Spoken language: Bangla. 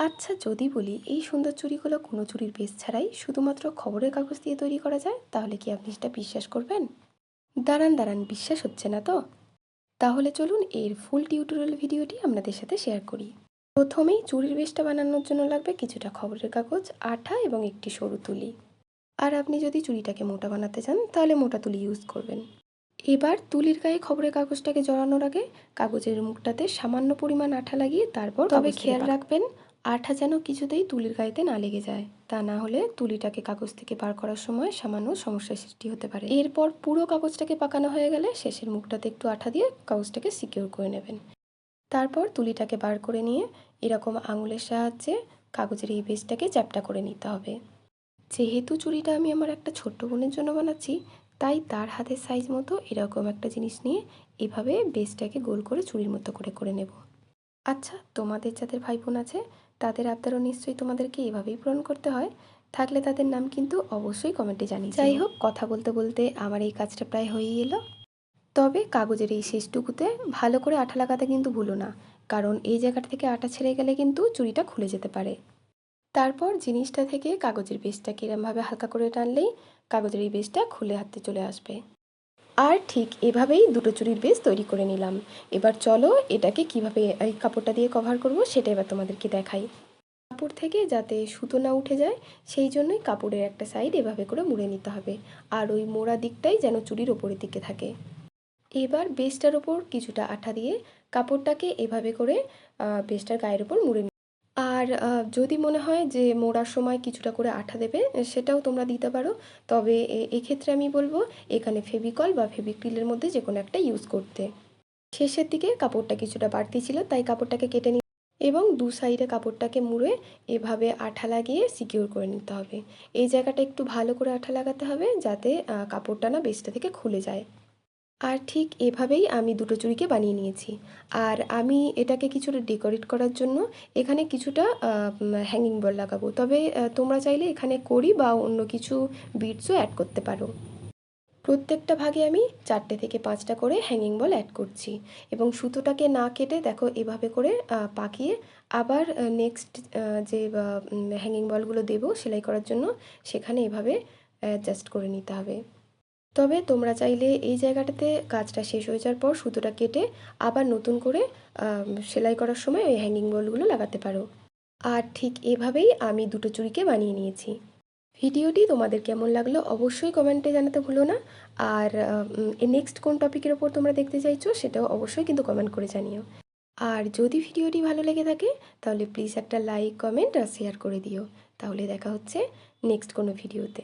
আচ্ছা যদি বলি এই সুন্দর চুড়িগুলো কোনো চুড়ির বেশ ছাড়াই শুধুমাত্র খবরের কাগজ দিয়ে তৈরি করা যায়? তাহলে কি আপনি সেটা বিশ্বাস করবেন? দাঁড়ান দাঁড়ান বিশ্বাস হচ্ছে না তো? তাহলে চলুন এর ফুল টিউটোরিয়াল ভিডিওটি আপনাদের সাথে শেয়ার করি। প্রথমেই চুড়ির বেশটা বানানোর জন্য লাগবে কিছুটা খবরের কাগজ আঠা এবং একটি সরু তুলি। আর আপনি যদি চুড়িটাকে মোটা বানাতে চান তাহলে মোটা তুলি ইউজ করবেন। এবার তুলির গায়ে খবরের কাগজটাকে জড়ানোর আগে কাগজের মুখটাতে সামান্য পরিমাণ আঠা লাগিয়ে তারপর তবে খেয়াল রাখবেন আঠা যেন কিছুতেই তুলির গায়েতে না লেগে যায়। তা না হলে তুলিটাকে কাগজ থেকে বার করার সময় সামান্য সমস্যার সৃষ্টি হতে পারে। এরপর পুরো কাগজটাকে পাকানো হয়ে গেলে শেষের মুখটাতে একটু আঠা দিয়ে কাগজটাকে সিকিউর করে নেবেন। তারপর তুলিটাকে বার করে নিয়ে এরকম আঙুলের সাহায্যে কাগজের এই বেসটাকে চ্যাপটা করে নিতে হবে। যেহেতু চুড়িটা আমি আমার একটা ছোট্ট বোনের জন্য বানাচ্ছি, তাই তার হাতের সাইজ মতো এরকম একটা জিনিস নিয়ে এভাবে বেসটাকে গোল করে চুড়ির মতো করে করে নেব। আচ্ছা তোমাদের যাদের ভাই বোন আছে তাদের আবদারও নিশ্চয়ই তোমাদেরকে এভাবেই পূরণ করতে হয়। থাকলে তাদের নাম কিন্তু অবশ্যই কমেন্টে জানিয়ে যাই হোক কথা বলতে বলতে আমার এই কাজটা প্রায় হয়েই এলো। তবে কাগজের এই শেষটুকুতে ভালো করে আঠা লাগাতে কিন্তু ভুলো না কারণ এই জায়গাটা থেকে আটা ছেড়ে গেলে কিন্তু চুরিটা খুলে যেতে পারে। তারপর জিনিসটা থেকে কাগজের বেসটাকে এরমভাবে হালকা করে টানলেই কাগজের এই বেসটা খুলে হাতে চলে আসবে। আর ঠিক এভাবেই দুটো চুরির বেস তৈরি করে নিলাম। এবার চলো এটাকে কীভাবে এই কাপড়টা দিয়ে কভার করব সেটা এবার তোমাদেরকে দেখাই। কাপড় থেকে যাতে সুতো না উঠে যায়, সেই জন্যই কাপড়ের একটা সাইড এভাবে করে মুড়ে নিতে হবে। আর ওই মোড়া দিকটাই যেন চুরির ওপরের দিকে থাকে। এবার বেসটার ওপর কিছুটা আঠা দিয়ে কাপড়টাকে এভাবে করে বেসটার গায়ের ওপর মুড়ে আর যদি মনে হয় যে মোড়ার সময় কিছুটা করে আঠা দেবে, সেটাও তোমরা দিতে পারো। তবে এক্ষেত্রে আমি বলব, এখানে ফেভিকল বা ফেভিক্রিলের মধ্যে যে কোনো একটা ইউজ করতে। শেষের দিকে কাপড়টা কিছুটা বাড়তি ছিল, তাই কাপড়টাকে কেটে নি এবং দু সাইডে কাপড়টাকে মুড়ে এভাবে আঠা লাগিয়ে সিকিউর করে নিতে হবে। এই জায়গাটা একটু ভালো করে আঠা লাগাতে হবে, যাতে কাপড়টা না বেসটা থেকে খুলে যায়। আর ঠিক এভাবেই আমি দুটো চুড়িকে বানিয়ে নিয়েছি। আর আমি এটাকে কিছুটা ডেকোরেট করার জন্য এখানে কিছুটা হ্যাঙ্গিং বল লাগাবো। তবে তোমরা চাইলে এখানে করি বা অন্য কিছু বিটসও অ্যাড করতে পারো। প্রত্যেকটা ভাগে আমি চারটে থেকে পাঁচটা করে হ্যাঙ্গিং বল অ্যাড করছি। এবং সুতোটাকে না কেটে দেখো এভাবে করে পাকিয়ে আবার নেক্সট যে হ্যাঙ্গিং বলগুলো দেবো সেলাই করার জন্য সেখানে এভাবে, অ্যাডজাস্ট করে নিতে হবে। তবে তোমরা চাইলে এই জায়গাটাতে কাজটা শেষ হয়ে যাওয়ার পর সুতোটা কেটে আবার নতুন করে সেলাই করার সময় ওই হ্যাঙ্গিং বলগুলো লাগাতে পারো। আর ঠিক এভাবেই আমি দুটো চুড়িকে বানিয়ে নিয়েছি। ভিডিওটি তোমাদের কেমন লাগল অবশ্যই কমেন্টে জানাতে ভুলো না। আর নেক্সট কোন টপিকের ওপর তোমরা দেখতে চাইছো সেটাও অবশ্যই কিন্তু কমেন্ট করে জানিও। আর যদি ভিডিওটি ভালো লেগে থাকে, তাহলে প্লিজ একটা লাইক কমেন্ট আর শেয়ার করে দিও। তাহলে দেখা হচ্ছে নেক্সট কোনো ভিডিওতে।